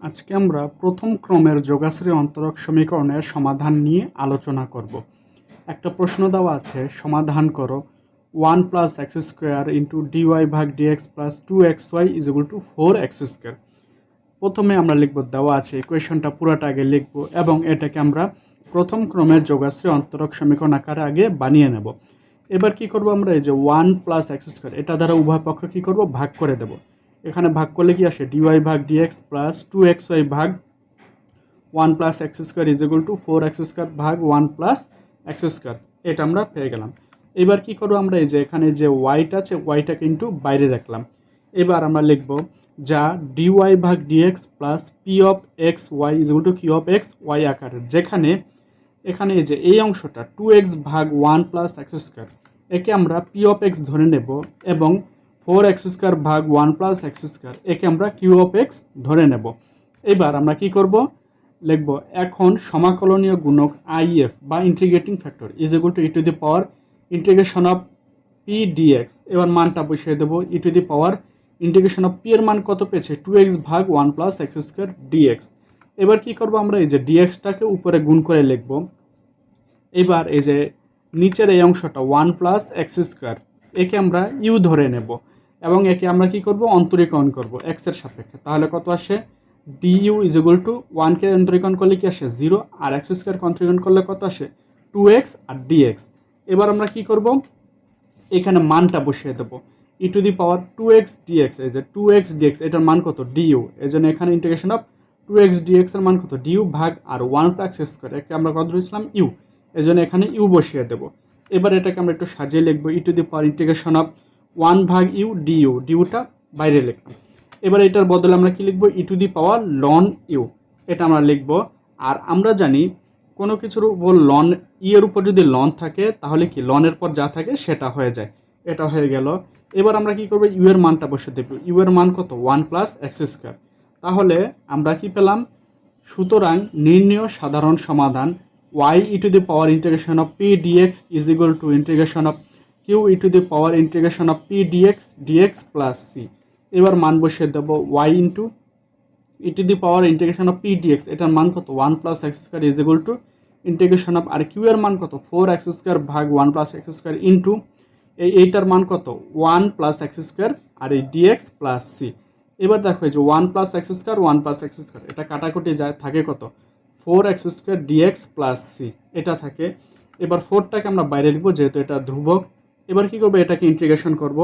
আজকে আমরা প্রথম ক্রমের যোগাশ্রী অন্তরক সমীকরণের সমাধান নিয়ে আলোচনা করব। একটা প্রশ্ন দেওয়া আছে, সমাধান করো। One plus x square into d y ভাগ d x plus two x y is equal to four x square. প্রথমে আমরা লিখব, দেওয়া আছে, ইকুয়েশনটা পুরোটা আগে লিখব এবং এটাকে আমরা প্রথম ক্রমের যোগাশ্রী অন্তরক সমীকরণ আকারে আগে বানিয়ে নেব। এবার কি করব আমরা, এই যে ওয়ান প্লাস এক্স স্কোয়ার, এটা দ্বারা উভয় পক্ষ কী করব? ভাগ করে দেব। এখানে ভাগ করলে কি আসে? ডিওয়াই ভাগ d x plus two x y ভাগ one plus x square is equal to four x square ভাগ ওয়ান প্লাস এক্স স্কোয়ার এটা আমরা পেয়ে গেলাম। এবার কি করব আমরা? এই যে এখানে যে ওয়াইটা আছে ওয়াইটা কিন্তু বাইরে রাখলাম। এবার আমরা লিখব যা ডিওয়াই ভাগ d x plus p of x y is to q of x y আকারের। যেখানে, এখানে এই যে এই অংশটা টু এক্স ভাগ ওয়ান প্লাস এক্স স্কোয়ার একে আমরা পি অফ এক্স ধরে নেব এবং ফোর এক্স স্কোয়ার ভাগ ওয়ান প্লাস এক্স স্কোয়ার, একে আমরা কিউ অফ এক্স ধরে নেব। এবার আমরা কি করব? লিখব এখন সমাকলনীয় গুণক আইএফ বা integrating factor is equal to e to the power integration of p d x এবার মানটা বসিয়ে দেবো e to the power integration of p এর মান কত পেয়েছে? টু এক্স ভাগ one plus x square d x এবার কি করব আমরা? এই যে ডিএক্সটাকে উপরে গুণ করে লিখব। এবার এই যে নিচের এই অংশটা ওয়ান প্লাস এক্স স্কোয়ার একে আমরা ইউ ধরে নেব। এবং একে আমরা কি করব? অন্তরীকরণ করব এক্সের সাপেক্ষে। তাহলে কত আসে? D U is equal to ওয়ানকে অন্তরীকরণ করলে কি আসে? জিরো আর এক্স স্কোয়ার অন্তরীকরণ করলে কত আসে? টু এক্স আর ডিএক্স এবার আমরা কি করব? এখানে মানটা বসিয়ে দেবো। E to the power two x d x এই যে টু এক্স ডিএক্স এটার মান কত? ডিইউ এই জন্য এখানে integration of two x d x এর মান কত? ডিইউ ভাগ আর ওয়ান প্লাস এক্স স্কোয়ার একে আমরা কত ধরেছিলাম? ইউ এই জন্য এখানে ইউ বসিয়ে দেবো। এবার এটাকে আমরা একটু সাজিয়ে লিখব। E to the power integration of one ভাগ ইউ ডিইউ ডিউটা বাইরে লিখলাম এবার এটার বদলে আমরা কি লিখব? E to the power ln u. এটা আমরা লিখব। আর আমরা জানি কোনো কিছুর উপর লন ই এর উপর যদি লন থাকে, তাহলে কি লনের পর যা থাকে সেটা হয়ে যায়। এটা হয়ে গেল। এবার আমরা কি করব? ইউ এর মানটা বসে দেবো ইউ এর মান কত? One plus x square. তাহলে আমরা কি পেলাম? সুতরাং নির্ণয় সাধারণ সমাধান। Y e to the power integration of p d x is equal to integration of q e to the power integration of p d x d x plus c এবার মান বসিয়ে দেবো y into e to the power integration of p d x এটার মান কত? One plus x square is equal to integration of R Q এর মান কত? ফোর এক্স স্কোয়ার ভাগ one plus x square into এই এইটার মান কত? ওয়ান প্লাস এক্স স্কোয়ার আর এই ডিএক্স প্লাস সি এবার দেখো যে one plus x square one plus x square এটা কাটাকুটি যায়, থাকে কত? Four x square d x plus c এটা থাকে। এবার ফোরটাকে আমরা বাইরে লিখব, যেহেতু এটা ধ্রুবক এবার কি করব? এটাকে ইন্টিগ্রেশন করব।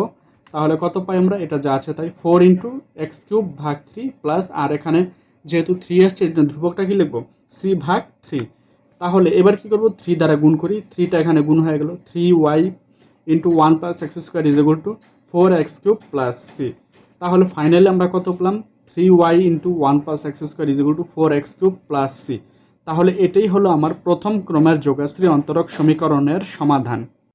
তাহলে কত পাই আমরা? এটা যা আছে তাই ফোর ইন্টু এক্স কিউব ভাগ থ্রি প্লাস আর এখানে যেহেতু থ্রি আসছে ধ্রুবকটা কি লিখব? সি ভাগ থ্রি তাহলে এবার কি করব? থ্রি দ্বারা গুণ করি। থ্রিটা এখানে গুণ হয়ে গেল। Three y into one plus x square is equal to four x cube plus three তাহলে ফাইনালি আমরা কত পেলাম? Three y into one plus x square is equal to four x cube plus c তাহলে এটাই হলো আমার প্রথম ক্রমের যোগাশ্রী অন্তরক সমীকরণের সমাধান।